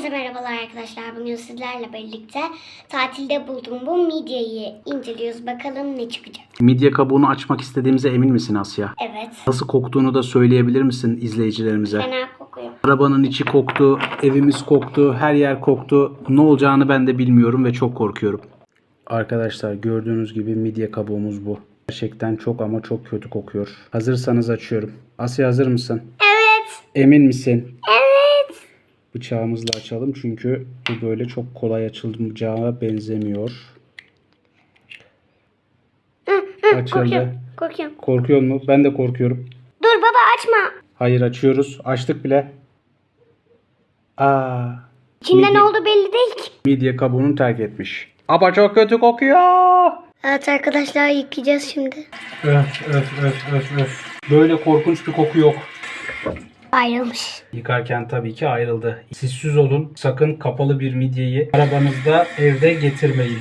Herkese merhabalar arkadaşlar. Bugün sizlerle birlikte tatilde bulduğum bu midyeyi inceliyoruz. Bakalım ne çıkacak. Midye kabuğunu açmak istediğimize emin misin Asya? Evet. Nasıl koktuğunu da söyleyebilir misin izleyicilerimize? Fena kokuyor. Arabanın içi koktu, evimiz koktu, her yer koktu. Ne olacağını ben de bilmiyorum ve çok korkuyorum. Arkadaşlar gördüğünüz gibi midye kabuğumuz bu. Gerçekten çok ama çok kötü kokuyor. Hazırsanız açıyorum. Asya hazır mısın? Evet. Emin misin? Evet. Bıçağımızla açalım çünkü bu böyle çok kolay açılacağı benzemiyor. Açıldı. Korkuyorum. Korkuyorum. Korkuyor mu? Ben de korkuyorum. Dur baba açma. Hayır açıyoruz. Açtık bile. Aa, İçinde Midye- ne oldu belli değil ki. midye kabuğunu terk etmiş. Ama çok kötü kokuyor. Evet arkadaşlar yıkayacağız şimdi. Öf öf öf öf öf. Böyle korkunç bir koku yok. Ayrılmış. Yıkarken tabii ki ayrıldı. Sizsiz olun. Sakın kapalı bir midyeyi arabanızda evde getirmeyin.